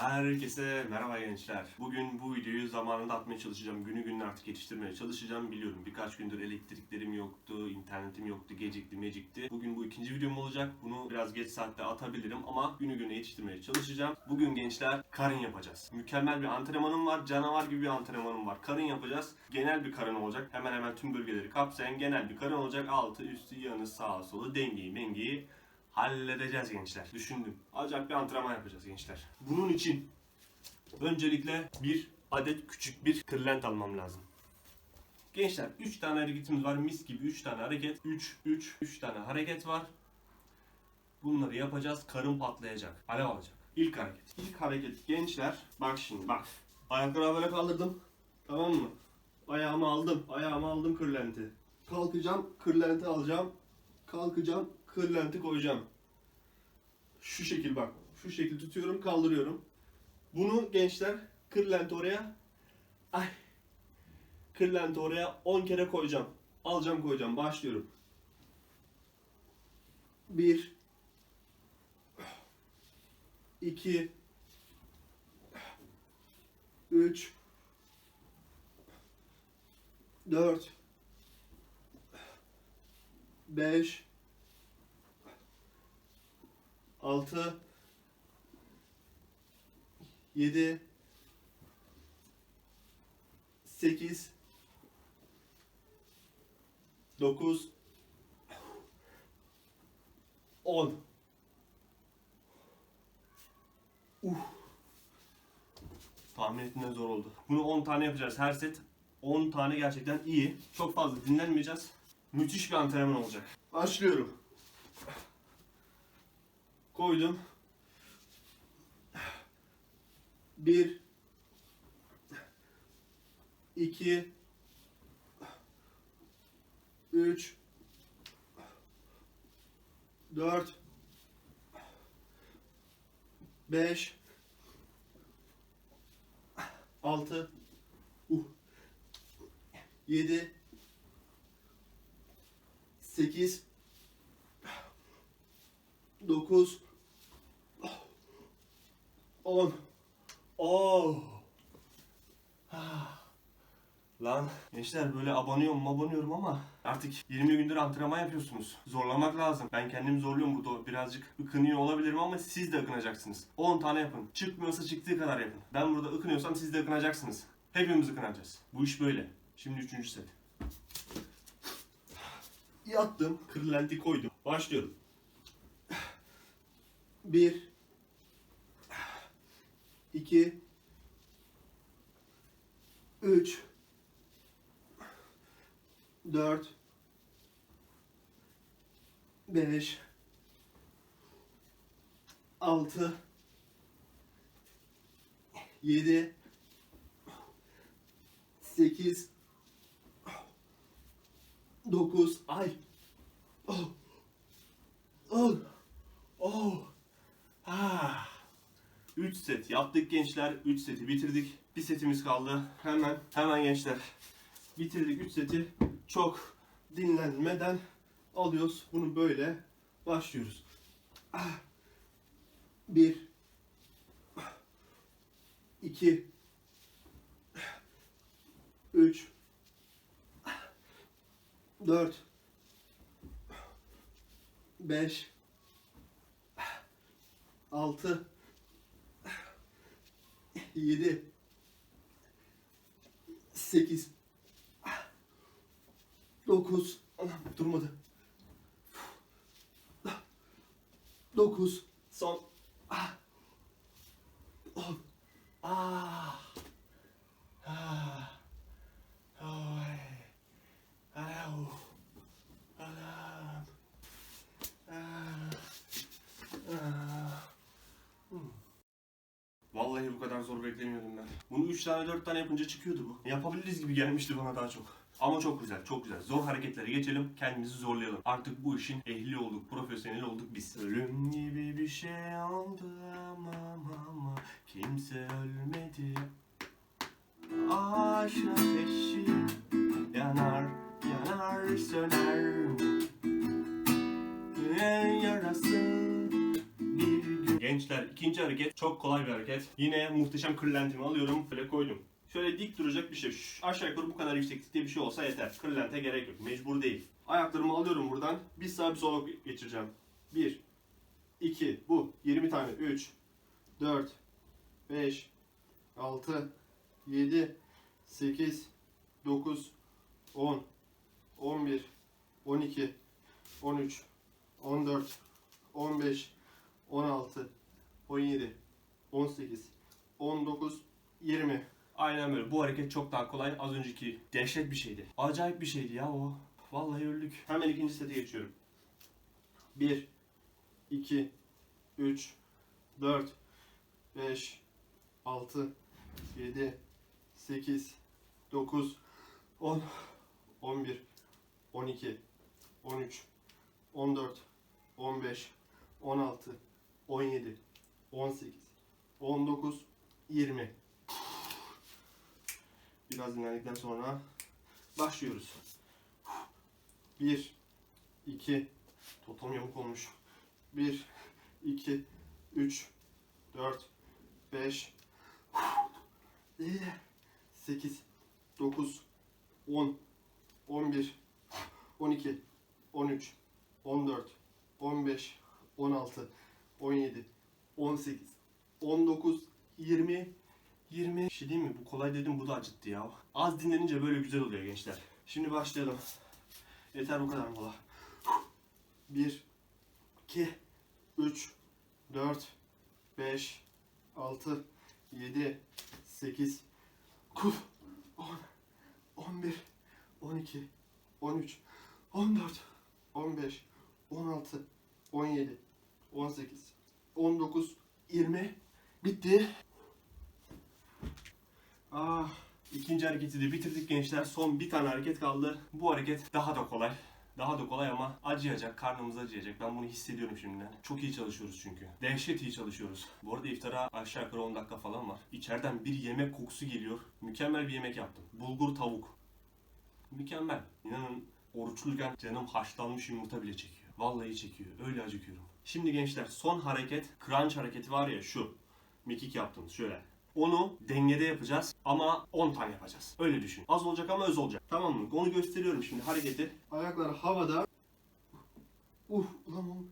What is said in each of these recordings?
Herkese merhaba gençler. Bugün bu videoyu zamanında atmaya çalışacağım. Günü gününe artık yetiştirmeye çalışacağım. Biliyorum birkaç gündür elektriklerim yoktu, internetim yoktu, gecikti, mecikti. Bugün bu ikinci videom olacak. Bunu biraz geç saatte atabilirim ama günü güne yetiştirmeye çalışacağım. Bugün gençler karın yapacağız. Mükemmel bir antrenmanım var. Canavar gibi bir antrenmanım var. Karın yapacağız. Genel bir karın olacak. Hemen hemen tüm bölgeleri kapsayan genel bir karın olacak. Altı, üstü, yanı, sağı, solu, dengeyi, mengeyi halledeceğiz gençler. Düşündüm. Acayip bir antrenman yapacağız gençler. Bunun için öncelikle bir adet küçük bir kırlent almam lazım. Gençler 3 tane hareketimiz var. Mis gibi 3 tane hareket. 3 3 3 tane hareket var. Bunları yapacağız. Karın patlayacak. Alev alacak. İlk hareket. İlk hareket gençler. Bak şimdi bak. Ayakları böyle kaldırdım. Tamam mı? Ayağımı aldım. Ayağımı aldım kırlenti. Kalkacağım. Kırlenti alacağım. Kalkacağım. Kırlenti koyacağım. Şu şekil bak. Şu şekil tutuyorum. Kaldırıyorum. Bunu gençler kırlenti oraya. Ay. Kırlenti oraya 10 kere koyacağım. Alacağım koyacağım. Başlıyorum. 1 2 3 4 5 6 7 8 9 10 Uh. Tahmin ettiğimden zor oldu. Bunu 10 tane yapacağız her set. 10 tane gerçekten iyi. Çok fazla dinlenmeyeceğiz. Müthiş bir antrenman olacak. Başlıyorum. Koydum. 1 2 3 4 5 6 uh 7 8 9 10 Oh. Lan gençler böyle abanıyorum abanıyorum ama artık 20 gündür antrenman yapıyorsunuz. Zorlamak lazım. Ben kendimi zorluyorum burada birazcık ıkınıyor olabilirim ama siz de ıkınacaksınız. 10 tane yapın. Çıkmıyorsa çıktığı kadar yapın. Ben burada ıkınıyorsam siz de ıkınacaksınız. Hepimiz ıkınacağız. Bu iş böyle. Şimdi üçüncü set. Yattım. Kırlenti koydum. Başlıyorum. 1 2 3 4 5 6 7 8 9 ay. Oh. Oh. Oh. Ah 3 set yaptık gençler. 3 seti bitirdik. Bir setimiz kaldı. Hemen hemen gençler. Bitirdik 3 seti. Çok dinlenmeden alıyoruz. Bunu böyle başlıyoruz. 1 2 3 4 5 6 7 8 9 Anam durmadı. 9 son. Ah 10 ah ah ay au anam ah ah Vallahi bu kadar zor beklemiyordum ben. Bunu 3 tane 4 tane yapınca çıkıyordu bu. Yapabiliriz gibi gelmişti bana daha çok. Ama çok güzel, çok güzel. Zor hareketlere geçelim, kendimizi zorlayalım. Artık bu işin ehli olduk, profesyonel olduk biz. Ölüm gibi bir şey oldu ama ama kimse ölmedi. Aşk ateşi yanar, yanar söner. Yüreğin yarası. Gençler ikinci hareket çok kolay bir hareket. Yine muhteşem kırlentimi alıyorum. Böyle koydum. Şöyle dik duracak bir şey. Şu aşağı yukarı bu kadar yükseklikte bir şey olsa yeter. Kırlente gerek yok. Mecbur değil. Ayaklarımı alıyorum buradan. Bir sağa bir sola geçireceğim. 1 2 bu 20 tane 3 4 5 6 7 8 9 10 11 12 13 14 15 16 17 18 19 20 Aynen böyle. Bu hareket çok daha kolay. Az önceki dehşet bir şeydi. Acayip bir şeydi ya o. Vallahi öldük. Hemen ikinci sete geçiyorum. 1 2 3 4 5 6 7 8 9 10 11 12 13 14 15 16 17 18 19 20 Biraz dinlendikten sonra başlıyoruz. 1 2 Totom yamuk olmuş. 1 2 3 4 5 8 9 10 11 12 13 14 15 16 17 18 19 20 20 Bir şey değil mi? Bu kolay dedim bu da acıttı ya. Az dinlenince böyle güzel oluyor gençler. Şimdi başlayalım. Yeter bu kadar mola. 1 2 3 4 5 6 7 8 9 10 11 12 13 14 15 16 17 18 19 20 bitti. Ah, ikinci hareketi de bitirdik gençler. Son bir tane hareket kaldı. Bu hareket daha da kolay. Daha da kolay ama acıyacak, karnımız acıyacak. Ben bunu hissediyorum şimdiden. Çok iyi çalışıyoruz çünkü. Dehşet iyi çalışıyoruz. Bu arada iftara aşağı yukarı 10 dakika falan var. İçeriden bir yemek kokusu geliyor. Mükemmel bir yemek yaptım. Bulgur tavuk. Mükemmel. İnanın oruçluyken canım haşlanmış yumurta bile çekiyor. Vallahi çekiyor. Öyle acıkıyorum. Şimdi gençler son hareket crunch hareketi var ya şu. Mekik yaptığımız şöyle. Onu dengede yapacağız ama 10 tane yapacağız. Öyle düşün. Az olacak ama öz olacak. Tamam mı? Onu gösteriyorum şimdi hareketi. Ayaklar havada. Uf ulan oğlum.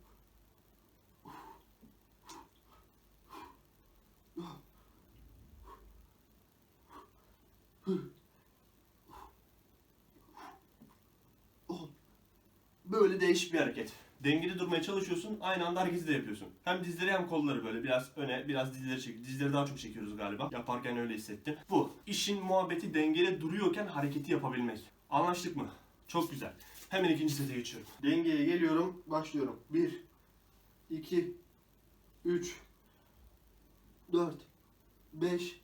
Böyle değişik bir hareket. Dengeli durmaya çalışıyorsun, aynı anda hareketi de yapıyorsun. Hem dizleri hem kolları böyle biraz öne, biraz dizleri çek. Dizleri daha çok çekiyoruz galiba. Yaparken öyle hissettim. Bu. İşin muhabbeti dengede duruyorken hareketi yapabilmek. Anlaştık mı? Çok güzel. Hemen ikinci sete geçiyorum. Dengeye geliyorum, başlıyorum. 1 2 3 4 5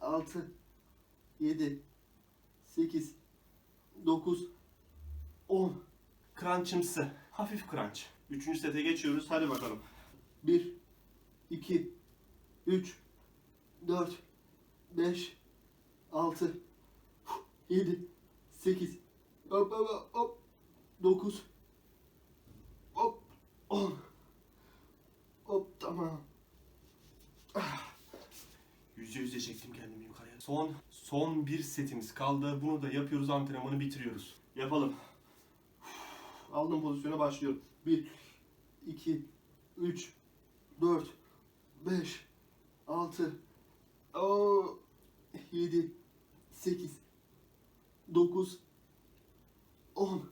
6 7 8 9 10 Crunch'ımsı. Hafif crunch. Üçüncü sete geçiyoruz. Hadi bakalım. 1 2 3 4 5 6 7 8 hop hop hop, hop 9 hop 10 hop tamam. Yüzde yüze çektim kendimi yukarıya. Son son bir setimiz kaldı. Bunu da yapıyoruz antrenmanı bitiriyoruz. Yapalım. Aldım pozisyona başlıyorum. 1 2 3 4 5 6 7 8 9 10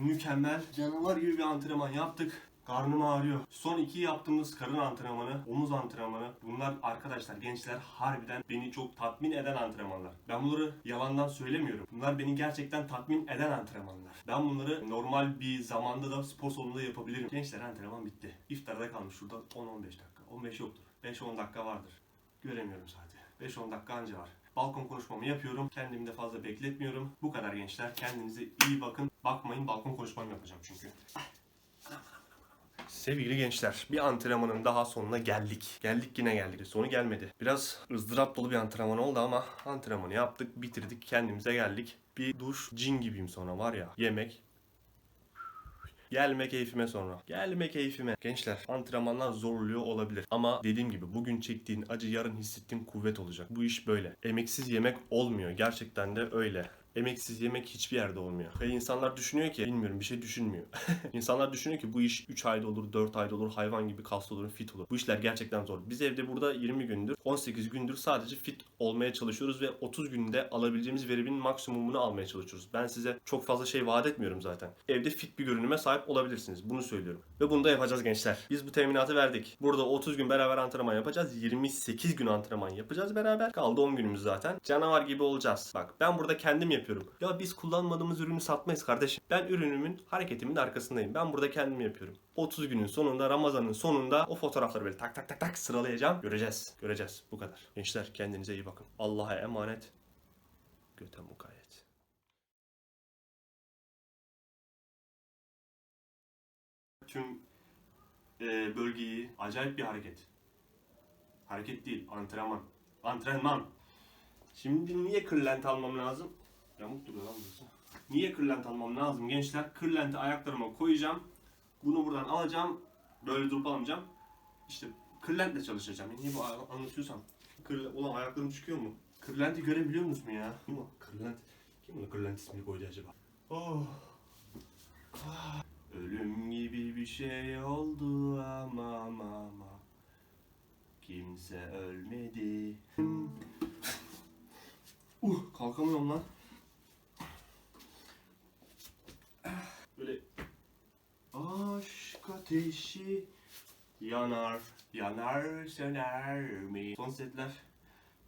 Mükemmel. Canavar gibi bir antrenman yaptık. Karnım ağrıyor. Son iki yaptığımız karın antrenmanı, omuz antrenmanı. Bunlar arkadaşlar gençler harbiden beni çok tatmin eden antrenmanlar. Ben bunları yalandan söylemiyorum. Bunlar beni gerçekten tatmin eden antrenmanlar. Ben bunları normal bir zamanda da spor salonunda yapabilirim. Gençler antrenman bitti. İftarda kalmış şurada 10-15 dakika. 15 yoktur. 5-10 dakika vardır. Göremiyorum zaten. 5-10 dakika anca var. Balkon konuşmamı yapıyorum. Kendimi de fazla bekletmiyorum. Bu kadar gençler. Kendinize iyi bakın. Bakmayın balkon konuşmamı yapacağım çünkü. Sevgili gençler, bir antrenmanın daha sonuna geldik. Geldik yine geldik. Sonu gelmedi. Biraz ızdırap dolu bir antrenman oldu ama antrenmanı yaptık, bitirdik, kendimize geldik. Bir duş, cin gibiyim sonra var ya. Yemek. Gelme keyfime sonra. Gelme keyfime. Gençler antrenmanlar zorluyor olabilir. Ama dediğim gibi bugün çektiğin acı yarın hissettiğin kuvvet olacak. Bu iş böyle. Emeksiz yemek olmuyor. Gerçekten de öyle. Emeksiz yemek hiçbir yerde olmuyor. Ve insanlar düşünüyor ki, bilmiyorum bir şey düşünmüyor. insanlar düşünüyor ki bu iş 3 ayda olur, 4 ayda olur, hayvan gibi kaslı olur, fit olur. Bu işler gerçekten zor. Biz evde burada 20 gündür, 18 gündür sadece fit olmaya çalışıyoruz ve 30 günde alabileceğimiz verimin maksimumunu almaya çalışıyoruz. Ben size çok fazla şey vaat etmiyorum zaten. Evde fit bir görünüme sahip olabilirsiniz. Bunu söylüyorum. Ve bunu da yapacağız gençler. Biz bu teminatı verdik. Burada 30 gün beraber antrenman yapacağız. 28 gün antrenman yapacağız beraber. Kaldı 10 günümüz zaten. Canavar gibi olacağız. Bak ben burada kendim yapıyorum. Ya biz kullanmadığımız ürünü satmayız kardeşim. Ben ürünümün hareketimin arkasındayım. Ben burada kendim yapıyorum. 30 günün sonunda Ramazan'ın sonunda o fotoğrafları böyle tak tak tak tak sıralayacağım. Göreceğiz. Göreceğiz. Bu kadar. Gençler kendinize iyi bakın. Allah'a emanet. Göte mukayyet. Tüm e, bölgeyi acayip bir hareket. Hareket değil, antrenman. Antrenman. Şimdi niye kırlent almam lazım? Yamuk duruyor lan burası. Niye kırlent almam lazım gençler? Kırlenti ayaklarıma koyacağım. Bunu buradan alacağım. Böyle durup almayacağım. İşte kırlentle çalışacağım. Niye bu anlatıyorsam? Kırle... Ulan ayaklarım çıkıyor mu? Kırlenti görebiliyor musun ya? Kim o? Kırlent. Kim buna kırlent ismini koydu acaba? Oh. Ah. Ölüm gibi bir şey oldu ama ama ama. Kimse ölmedi. uh, kalkamıyorum lan. Böyle aşk ateşi yanar, yanar söner mi? Son setler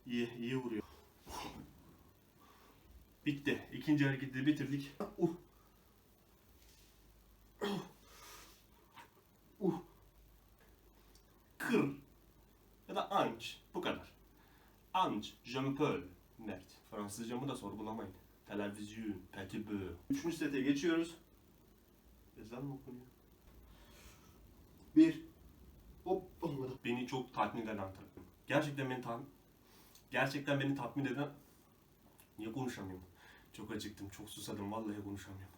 iyi, iyi vuruyor. Bitti. İkinci hareketi bitirdik. Uh. Uh. Kır. Ya da anç. Bu kadar. Anç. Je m'appelle. Mert. Fransızcamı da sorgulamayın. Televizyon. Petit. Üçüncü sete geçiyoruz. Ezan mı okunuyor? Bir. Beni çok tatmin eden antrenman. Gerçekten beni tatmin... Gerçekten beni tatmin eden... Niye konuşamıyorum? Çok acıktım, çok susadım. Vallahi konuşamıyorum.